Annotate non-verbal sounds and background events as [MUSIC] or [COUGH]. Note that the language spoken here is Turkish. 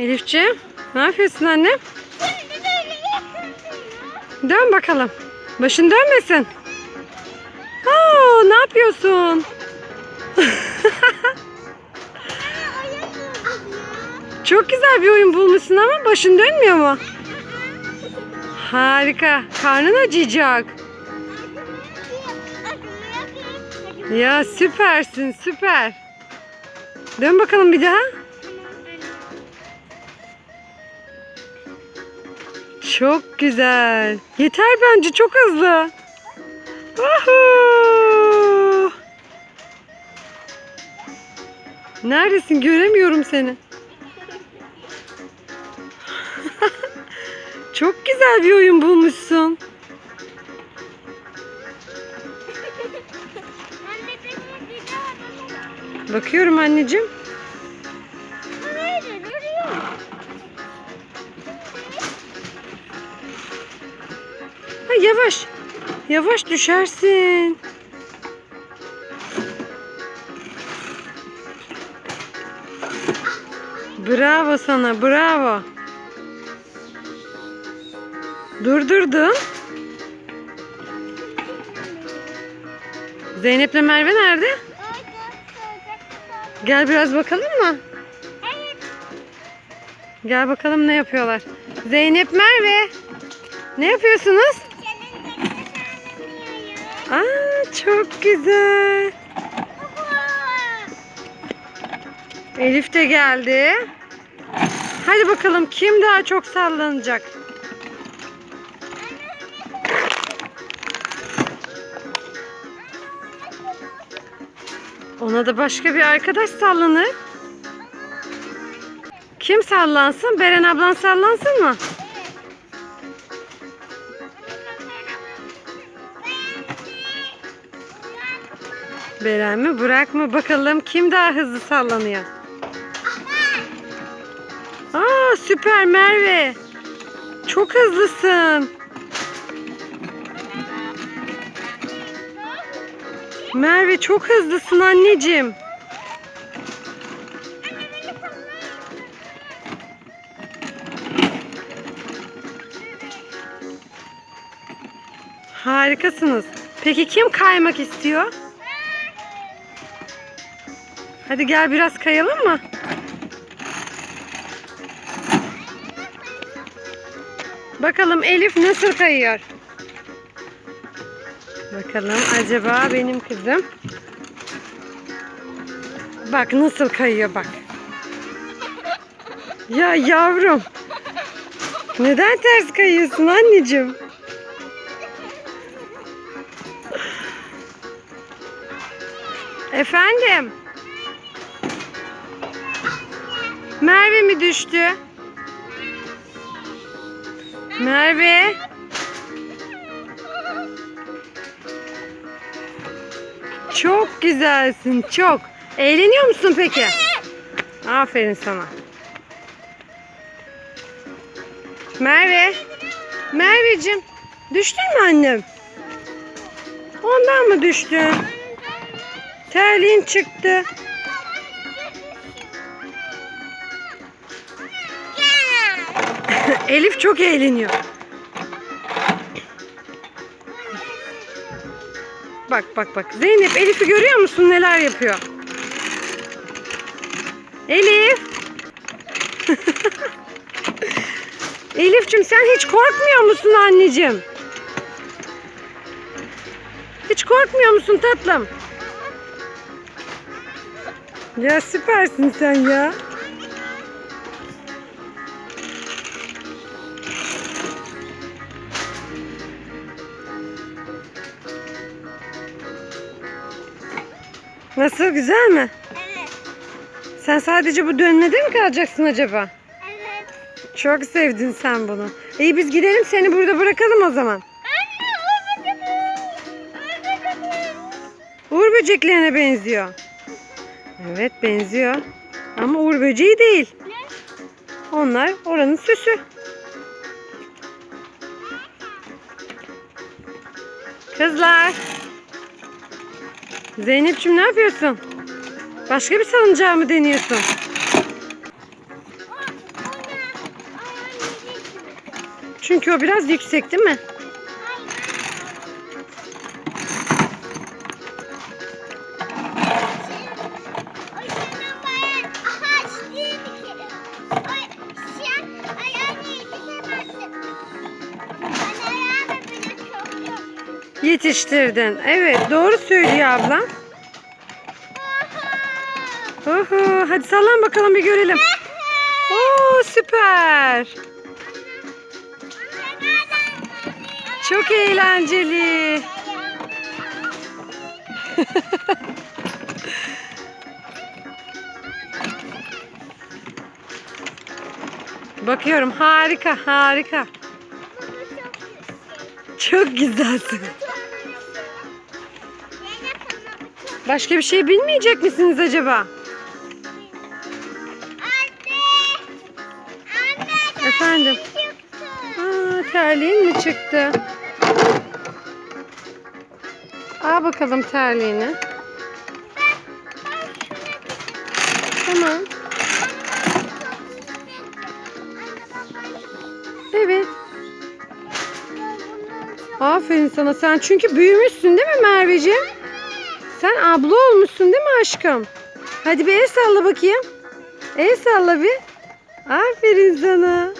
Elifciğim ne yapıyorsun annem? Dön bakalım. Başın dönmesin. Aa, ne yapıyorsun? [LAUGHS] Çok güzel bir oyun bulmuşsun ama başın dönmüyor mu? Harika. Karnın acıyacak. Ya süpersin süper. Dön bakalım bir daha. Çok güzel. Yeter bence çok hızlı. Wahoo! Neredesin? Göremiyorum seni. [LAUGHS] çok güzel bir oyun bulmuşsun. Bakıyorum anneciğim. Ha, yavaş. Yavaş düşersin. Bravo sana, bravo. Durdurdun. Zeynep'le Merve nerede? Gel biraz bakalım mı? Gel bakalım ne yapıyorlar. Zeynep Merve. Ne yapıyorsunuz? Aa çok güzel. Elif de geldi. Hadi bakalım kim daha çok sallanacak? Ona da başka bir arkadaş sallanır. Kim sallansın? Beren ablan sallansın mı? Beren mi? Burak mı? Bakalım kim daha hızlı sallanıyor? Aa süper Merve. Çok hızlısın. Merve çok hızlısın anneciğim. Harikasınız. Peki kim kaymak istiyor? Hadi gel biraz kayalım mı? Bakalım Elif nasıl kayıyor? Bakalım acaba benim kızım. Bak nasıl kayıyor bak. Ya yavrum. Neden ters kayıyorsun anneciğim? Efendim? Merve mi düştü? Merve? Çok güzelsin, çok. Eğleniyor musun peki? Aferin sana. Merve? Merveciğim, düştün mü annem? Ondan mı düştün? Terliğin çıktı. [LAUGHS] Elif çok eğleniyor. Bak bak bak. Zeynep Elif'i görüyor musun neler yapıyor? Elif. [LAUGHS] Elif'cim sen hiç korkmuyor musun anneciğim? Hiç korkmuyor musun tatlım? Ya süpersin sen ya. Nasıl güzel mi? Evet. Sen sadece bu dönmede mi kalacaksın acaba? Evet. Çok sevdin sen bunu. İyi biz gidelim seni burada bırakalım o zaman. Anne. Uğur böceklerine benziyor. Evet benziyor. Ama uğur böceği değil. Ne? Onlar oranın süsü. Kızlar. Zeynep'ciğim ne yapıyorsun? Başka bir salıncağı mı deniyorsun? Çünkü o biraz yüksek değil mi? Yetiştirdin. Evet doğru söylüyor abla. Oho, hadi sallan bakalım bir görelim. Oo süper. Çok eğlenceli. [LAUGHS] Bakıyorum harika harika. Çok güzelsin. Başka bir şey bilmeyecek misiniz acaba? Anne! Anne! Efendim? Aa, terliğin mi çıktı? Al bakalım terliğini. Tamam. Evet. Aferin sana. Sen çünkü büyümüşsün değil mi Merveciğim? Sen abla olmuşsun değil mi aşkım? Hadi bir el salla bakayım. El salla bir. Aferin sana.